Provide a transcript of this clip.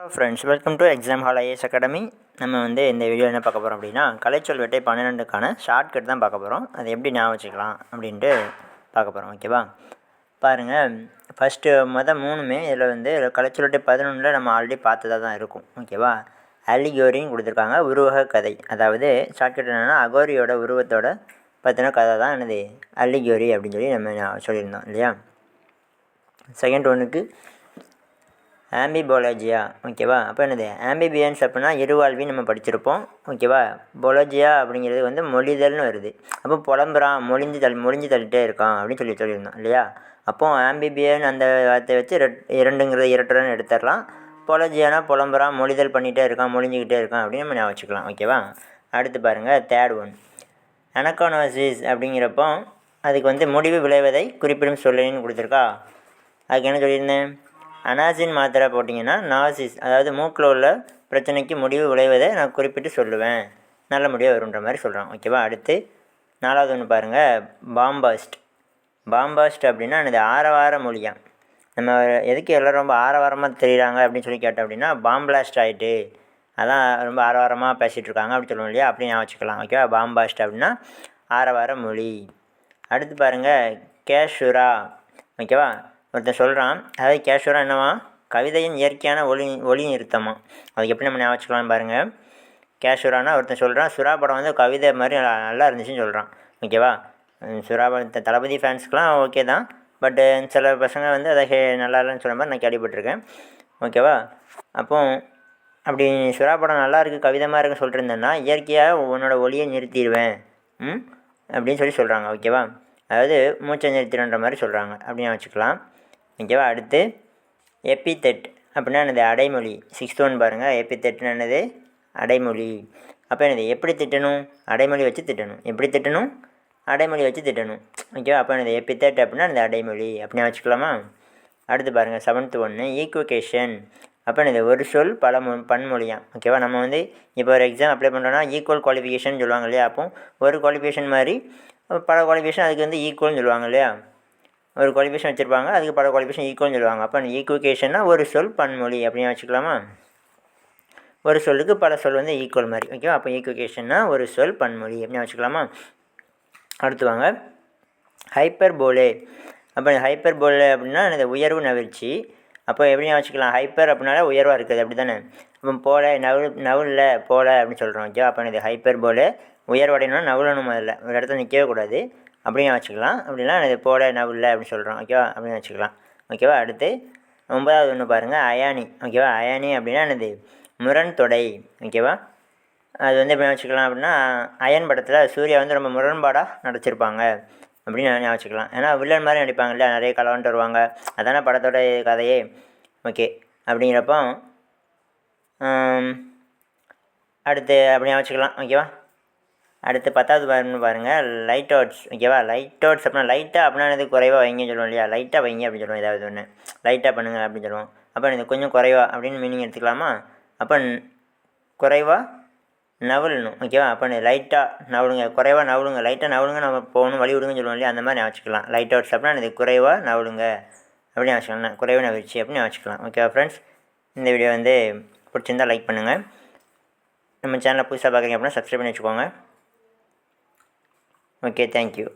Hello friends welcome to exam hall IS academy நம்ம வந்து இந்த வீடியோ என்ன பார்க்க போகிறோம் அப்படின்னா கலைச்சொல் வேட்டை பன்னிரெண்டுக்கான ஷார்ட்கட் தான் பார்க்க போகிறோம் அது எப்படி ஞாபகம் வச்சுக்கலாம் அப்படின்ட்டு பார்க்க போகிறோம் ஓகேவா பாருங்கள் ஃபஸ்ட்டு மொதல் மூணுமே இதில் வந்து கலைச்சொல் வேட்டை பதினொன்றில் நம்ம ஆல்ரெடி பார்த்ததாக தான் இருக்கும் ஓகேவா அலிகோரின்னு கொடுத்துருக்காங்க உருவக கதை. அதாவது ஷார்ட்கட் என்னென்னா அகோரியோட உருவத்தோட பற்றின கதை தான் என்னது? அலிகோரி அப்படின்னு சொல்லி நம்ம சொல்லியிருந்தோம் இல்லையா? செகண்ட் ஒன்றுக்கு ஆம்பிபோலஜியா? ஓகேவா? அப்போ என்னது? ஆம்பிபியன்ஸ் அப்படின்னா இருவாழ்வி நம்ம படிச்சிருப்போம். ஓகேவா? பொலஜியா அப்படிங்கிறது வந்து மொழிதல்னு வருது. அப்போ புலம்புறான் மொழிஞ்சு தள்ளி மொழிஞ்சு தள்ளிட்டே இருக்கான் அப்படின்னு சொல்லி சொல்லியிருந்தோம் இல்லையா? அப்போ ஆம்பிபியன் அந்த வார்த்தையை வச்சு ரெட் இரண்டுங்கிறத இரட்டுறன்னு எடுத்துடலாம். பொலஜியானா புலம்புறான் மொழிதல் பண்ணிகிட்டே இருக்கான் மொழிஞ்சிக்கிட்டே இருக்கான் அப்படின்னு நம்ம ஞாபகம் வச்சுக்கலாம் ஓகேவா? அடுத்து பாருங்கள் தேர்ட் ஒன் அனகானோசிஸ் அப்படிங்கிறப்போ அதுக்கு வந்து முடிவு விளைவதை குறிப்பிடும் சொல்லுன்னு கொடுத்துருக்கா. அதுக்கு என்ன சொல்லியிருந்தேன்? அனாசின் மாத்திரை போட்டிங்கன்னா நாசிஸ் அதாவது மூக்கில் உள்ள பிரச்சனைக்கு முடிவு விளைவதை நான் குறிப்பிட்டு சொல்லுவேன். நல்ல முடிவாக வருன்ற மாதிரி சொல்கிறான் ஓகேவா அடுத்து நாலாவது ஒன்று பாருங்கள் பாம்பாஸ்ட். பாம்பாஸ்ட் அப்படின்னா இது ஆரவார மொழியா நம்ம எதுக்கு எல்லோரும் ரொம்ப ஆரவாரமாக தெரியுறாங்க அப்படின்னு சொல்லி கேட்டோம் அப்படின்னா பாம்பிளாஸ்ட் ஆகிட்டு அதான் ரொம்ப ஆரவாரமாக பேசிகிட்டு இருக்காங்க அப்படின்னு சொல்லுவோம் இல்லையா? அப்படி நான் வச்சுக்கலாம். ஓகேவா பாம்பாஸ்ட் அப்படின்னா ஆரவார மொழி. அடுத்து பாருங்கள் கேஷுரா. ஓகேவா ஒருத்தன் சொல்கிறான் அதாவது கேஷுவராக என்னவா கவிதையின் இயற்கையான ஒளி ஒளி நிறுத்தமா அதுக்கு எப்படி நம்ம ஞாபகம் வச்சுக்கலாம்னு பாருங்கள் கேஷுவரானா ஒருத்தன் சொல்கிறான் சுறா படம் வந்து கவிதை மாதிரி நல்லா நல்லா இருந்துச்சுன்னு சொல்கிறான் ஓகேவா? சுறா படம் தளபதி ஃபேன்ஸ்க்குலாம் ஓகே தான். பட்டு சில பசங்க வந்து அதை ஹே நல்லா இல்லைன்னு சொல்கிற மாதிரி நான் கேள்விப்பட்டிருக்கேன். ஓகேவா? அப்போ அப்படி சுறா படம் நல்லா இருக்குது கவிதை மாதிரி இருக்குன்னு சொல்லிட்டு இருந்தேன்னா இயற்கையாக உன்னோட ஒளியை நிறுத்திடுவேன். ம்? அப்படின்னு சொல்லி சொல்கிறாங்க ஓகேவா? அதாவது மூச்சை நிறுத்திடுன்ற மாதிரி சொல்கிறாங்க அப்படின்னு வச்சுக்கலாம். ஓகேவா? அடுத்து எப்பித்தெட் அப்படின்னா என்னது? அடைமொழி. சிக்ஸ்த் ஒன் பாருங்கள் எப்பித்தெட்னு என்னது? அடைமொழி. அப்போ என்னது? எப்படி திட்டணும்? அடைமொழி வச்சு திட்டணும். எப்படி திட்டணும்? அடைமொழி வச்சு திட்டணும். ஓகேவா? அப்போ என்னது? எப்பித்தெட் அப்படின்னா அந்த அடைமொழி. அப்படின்னு வச்சுக்கலாமா? அடுத்து பாருங்கள் செவன்த் ஒன்று ஈக்குவகேஷன் அப்போ என்னது? ஒரு சொல் பல மொ பன்மொழியாக ஓகேவா? நம்ம வந்து இப்போ ஒரு எக்ஸாம் அப்ளை பண்ணுறோன்னா ஈக்குவல் குவாலிஃபிகேஷன் சொல்லுவாங்க இல்லையா? அப்போ ஒரு குவாலிஃபிகேஷன் மாதிரி பல குவாலிஃபிகேஷன் அதுக்கு வந்து ஈக்குவல்னு சொல்லுவாங்க இல்லையா? ஒரு குவாலிஃபிகேஷன் வச்சுருப்பாங்க. அதுக்கு பல குவாலிஃபிகேஷன் ஈக்குவல்னு சொல்லுவாங்க. அப்போ ஈக்குவிகேஷன்னா ஒரு சொல் பன்மொழி அப்படின்னு வச்சுக்கலாமா? ஒரு சொல்லுக்கு பல சொல் வந்து ஈக்குவல் மாதிரி. ஓகேவா அப்போ ஈக்குவிகேஷன்னா ஒரு சொல் பன்மொழி அப்படின்னு வச்சுக்கலாமா? அடுத்து வாங்க. ஹைப்பர் போலே அப்போ ஹைப்பர் போலே அப்படின்னா அந்த உயர்வு நவிழ்ச்சி அப்போ எப்படியும் வச்சுக்கலாம். ஹைப்பர் அப்படின்னால உயர்வாக இருக்குது. அப்படி தானே அப்போ போல நவுல் நவுல்ல போல அப்படின்னு சொல்கிறோம் ஓகேவா அப்போ இது ஹைப்பர் போலே உயர்வடையணும்னா நவுலணும்? முதல்ல ஒரு இடத்துல நிற்கவே கூடாது. அப்படியும் வச்சுக்கலாம். அப்படின்னா இது போல இல்லை அப்படின்னு சொல்கிறோம் ஓகேவா அப்படின்னு வச்சுக்கலாம். ஓகேவா அடுத்து ஒன்பதாவது ஒன்று பாருங்கள் அயானி. ஓகேவா அயானி அப்படின்னா என்னது? முரண் தொடை. ஓகேவா அது வந்து எப்படி வச்சுக்கலாம் அப்படின்னா அயன் படத்தில் சூர்யா வந்து ரொம்ப முரண்பாடாக நடிச்சிருப்பாங்க. அப்படின்னு நான் வச்சுக்கலாம். ஏன்னா வில்லன் மாதிரி நடிப்பாங்க இல்லையா நிறைய கலவன்ட்டு வருவாங்க. அதானே படத்தோட கதையே. ஓகே அப்படிங்கிறப்போ அடுத்து அப்படியே வச்சுக்கலாம். ஓகேவா அடுத்து பத்தாவது பாருன்னு பாருங்கள் லைட் அவுட்ஸ் ஓகேவா? லைட் அவுட்ஸ் அப்படின்னா லைட்டாக அப்படின்னா இது குறைவாக வைங்கன்னு சொல்லுவோம் இல்லையா? லைட்டாக வைங்க அப்படின்னு சொல்லுவோம். ஏதாவது ஒன்று லைட்டாக பண்ணுங்கள் அப்படின்னு சொல்லுவோம். அப்போ இது கொஞ்சம் குறைவா அப்படின்னு மீனிங் எடுத்துக்கலாமா? அப்போ குறைவாக குறைவா நவலணும். ஓகேவா? அப்போ லைட்டாக நவலுங்க. குறைவாக நவலுங்க. லைட்டாக நவலுங்க. நம்ம போகணும் வழி விடுங்கன்னு சொல்லுவோம் இல்லையா? அந்த மாதிரி வச்சுக்கலாம். லைட் அவுட்ஸ் அப்படின்னா இது குறைவாக நவலுங்க. அப்படின்னு வச்சுக்கலாம் குறைவாக நவிச்சு அப்படின்னு வச்சுக்கலாம். ஓகேவா ஃப்ரெண்ட்ஸ் இந்த வீடியோ வந்து பிடிச்சிருந்தா லைக் பண்ணுங்கள் நம்ம சேனலை புதுசாக பார்க்குறீங்க அப்படின்னா சப்ஸ்கிரைப் பண்ணி வச்சுக்கோங்க. Okay thank you